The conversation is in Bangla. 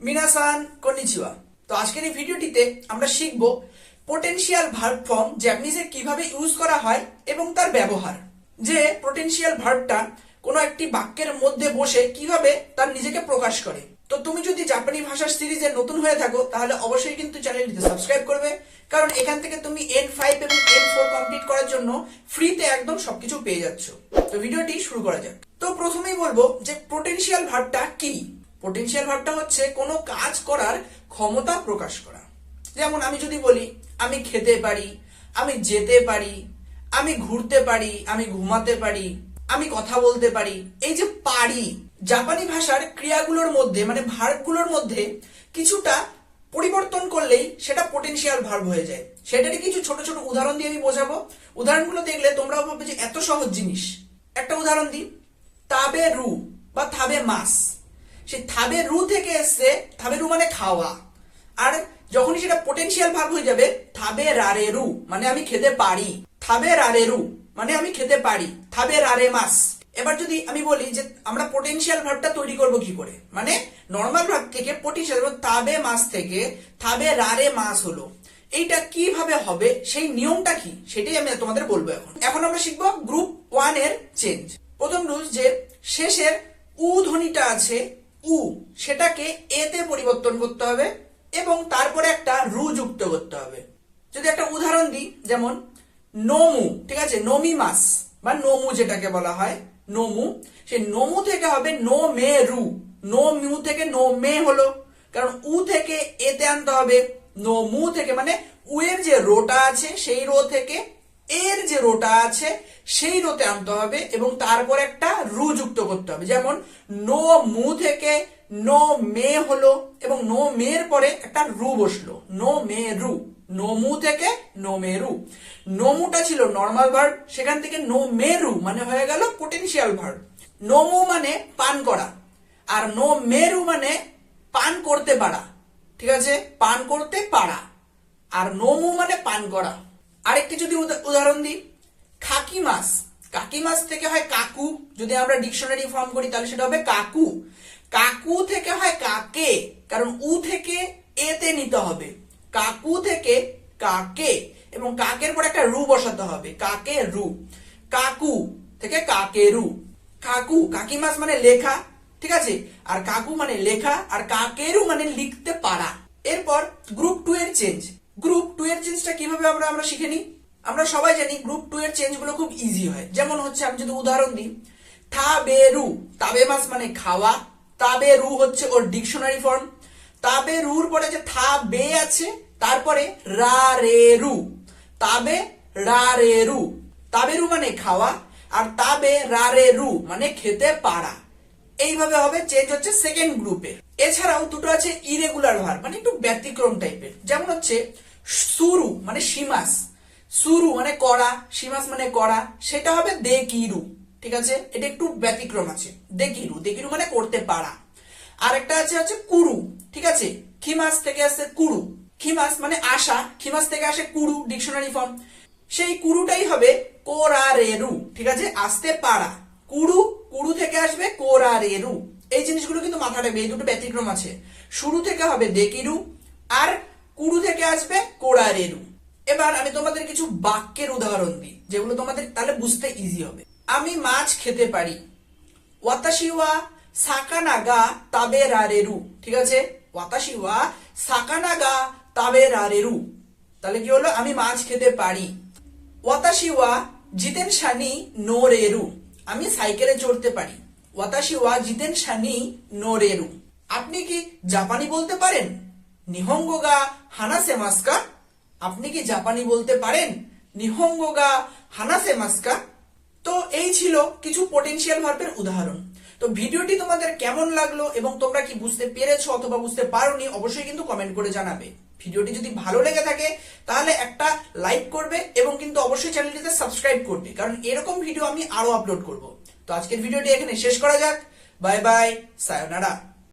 মিনাসান কনিচিওয়া তো আজকের এই ভিডিওটিতে আমরা শিখব পোটেনশিয়াল ভার্ব ফর্ম জ্যাপানিজে কীভাবে ইউজ করা হয় এবং তার ব্যবহার। যে পোটেনশিয়াল ভার্বটা কোনো একটি বাক্যের মধ্যে বসে কীভাবে তার নিজেকে প্রকাশ করে। তো তুমি যদি জাপানি ভাষার সিরিজে নতুন হয়ে থাকো, তাহলে অবশ্যই কিন্তু চ্যানেলটিতে সাবস্ক্রাইব করবে। কারণ এখান থেকে তুমি এন ফাইভ এবং এন ফোর কমপ্লিট করার জন্য ফ্রিতে একদম সবকিছু পেয়ে যাচ্ছ। তো ভিডিওটি শুরু করা যাক। তো প্রথমেই বলব যে পোটেনশিয়াল ভার্বটা কি? পোটেনশিয়াল ভার্বটা হচ্ছে কোনো কাজ করার ক্ষমতা প্রকাশ করা। যেমন আমি যদি বলি, আমি খেতে পারি, আমি যেতে পারি, আমি ঘুরতে পারি, আমি ঘুমাতে পারি, আমি কথা বলতে পারি, এই যে পারি, জাপানি ভাষার ক্রিয়াগুলোর মধ্যে মানে ভার্বগুলোর মধ্যে কিছুটা পরিবর্তন করলেই সেটা পোটেনশিয়াল ভার্ব হয়ে যায়। সেটারই কিছু ছোট ছোট উদাহরণ দিয়ে আমি বোঝাবো। উদাহরণগুলো দেখলে তোমরাও ভাববে যে এত সহজ জিনিস। একটা উদাহরণ দিই। তাবে রু বা থাবে মাস। সেই থাবে রু থেকে এসছে, থাবে রু মানে খাওয়া। আর যখনই সেটা পোটেনশিয়াল ভার্ব হয়ে যাবে, থাবে রারে রু মানে আমি খেতে পারি। থাবে রারে রু মানে আমি খেতে পারি। থাবে রারে মাস। এবার যদি আমি বলি যে আমরা পোটেনশিয়াল ভার্বটা তৈরি করব কি করে? মানে নর্মাল ভার্ব থেকে পোটেনশিয়াল তাবে মাস থেকে থাবে রারে মাস হলো। এইটা কীভাবে হবে? সেই নিয়মটা কি? সেটাই আমি তোমাদের বলব এখন। এখন আমরা শিখব গ্রুপ ওয়ানের চেঞ্জ প্রথম রুলস যে শেষের উ ধ্বনিটা আছে উ, সেটাকে এতে পরিবর্তন করতে হবে এবং তারপরে একটা রু যুক্ত করতে হবে। যদি একটা উদাহরণ দিই, যেমন, নোমু, ঠিক আছে নমি মাস বা নোমু যেটাকে বলা হয়, নোমু, সেই নোমু থেকে হবে নো মে রু। নো মিউ থেকে নো মে হলো, কারণ উ থেকে এতে আনতে হবে নো মু থেকে মানে উ এর যে রোটা আছে, সেই রো থেকে এর যে রোটা আছে, সেই রোতে আনতে হবে এবং তারপর একটা রু যুক্ত করতে হবে। যেমন, নো মু থেকে নো মে হলো এবং নো মের পরে একটা রু বসল। নো মে রু। নোমু থেকে নো মেরু নোমুটা ছিল নর্মাল ভার্ব সেখান থেকে নো মেরু মানে হয়ে গেল পোটেনশিয়াল ভার্ব নোমু মানে পান করা আর নো মেরু মানে পান করতে পারা। ঠিক আছে? পান করতে পারা। আর নোমু মানে পান করা। আরেকটি যদি উদা- উদাহরণ দিই, খাকি মাছ। কাকি মাছ থেকে হয় কাকু। যদি আমরা ডিকশনারি ফর্ম করি, তাহলে সেটা হবে কাকু। কাকু থেকে হয় কাকে? কারণ উ থেকে এতে নিতে হবে। কাকু থেকে কাকে? এবং কাকের পর একটা রু বসাতে হবে। কাকে রু? কাকু থেকে কাকে রু? কাকু, কাকি মাছ মানে লেখা, ঠিক আছে? আর কাকু মানে লেখা, আর কাকেরু মানে লিখতে পারা। এরপর গ্রুপ টু এর চেঞ্জ গ্রুপ টু এর চেঞ্জটা কীভাবে আমরা আমরা শিখে নিই? আমরা সবাই জানি গ্রুপ টু এর চেঞ্জগুলো খুব ইজি হয়। যেমন হচ্ছে আমি যদি উদাহরণ দিই, থা বেরু তাবে মাস মানে খাওয়া তাবে রু হচ্ছে ওর ডিকশনারি ফর্ম তাবে রুর পরে যে থা বে আছে, তারপরে রা রে রু তাবে রা রে রু তাবে রু মানে খাওয়া, আর তাবে রা রে রু মানে খেতে পারা। এইভাবে হবে চেঞ্জ হচ্ছে সেকেন্ড গ্রুপে এছাড়াও দুটো আছে ইরেগুলার ভার মানে একটু ব্যতিক্রম টাইপের যেমন হচ্ছে সুরু মানে সীমাস। সুরু মানে করা সীমাস মানে করা সেটা হবে দেকিরু, ঠিক আছে? এটা একটু ব্যতিক্রম আছে। দেকিরু দেকিরু মানে করতে পারা। আর একটা আছে, হচ্ছে কুরু, ঠিক আছে? খিমাস থেকে আসছে কুরু। খিমাস মানে আশা, খিমাস থেকে আসে কুরু, ডিকশনারি ফর্ম। সেই কুরুটাই হবে কোরা রেরু ঠিক আছে? আসতে পারা। কুরু কুরু থেকে আসবে কোরা রেরু এই জিনিসগুলো কিন্তু মাথা রাখবে, এই দুটো ব্যতিক্রম আছে। শুরু থেকে হবে দেকিরু, আর কুরু থেকে আসবে কোরা রেরু এবার আমি তোমাদের কিছু বাক্যের উদাহরণ দিই, যেগুলো তোমাদের তাহলে বুঝতে ইজি হবে। আমি মাছ খেতে পারি। ওয়াতাশি ওয়া সাকানা গা তাবে রারেরু ঠিক আছে? ওয়াতাশি ওয়া সাকানা গা তাবে রারেরু তাহলে কি হলো? আমি মাছ খেতে পারি। ওয়াতাশি ওয়া জিতেন শানি নো রেরু। আমি সাইকেলে চড়তে পারি। ওয়াতাশি ওয়া জিতেন শানি নোরেরু আপনি কি জাপানি বলতে পারেন? নিহঙ্গো গা হানাসে আপনি কি জাপানি বলতে পারেন? নিহঙ্গো গা হানাসে তো এই ছিল কিছু পোটেনশিয়াল ভার্বের উদাহরণ। তো ভিডিওটি তোমাদের কেমন লাগল এবং তোমরা কি বুঝতে পেরেছ অথবা বুঝতে পারোনি, অবশ্যই কিন্তু কমেন্ট করে জানাবে। ভিডিওটি যদি ভালো লেগে থাকে, তাহলে একটা লাইক করবে এবং কিন্তু অবশ্যই চ্যানেলটিতে সাবস্ক্রাইব করবে, কারণ এরকম ভিডিও আমি আরও আপলোড করব। তো আজকের ভিডিওটি এখানে শেষ করা যাক। Bye bye সায়োনারা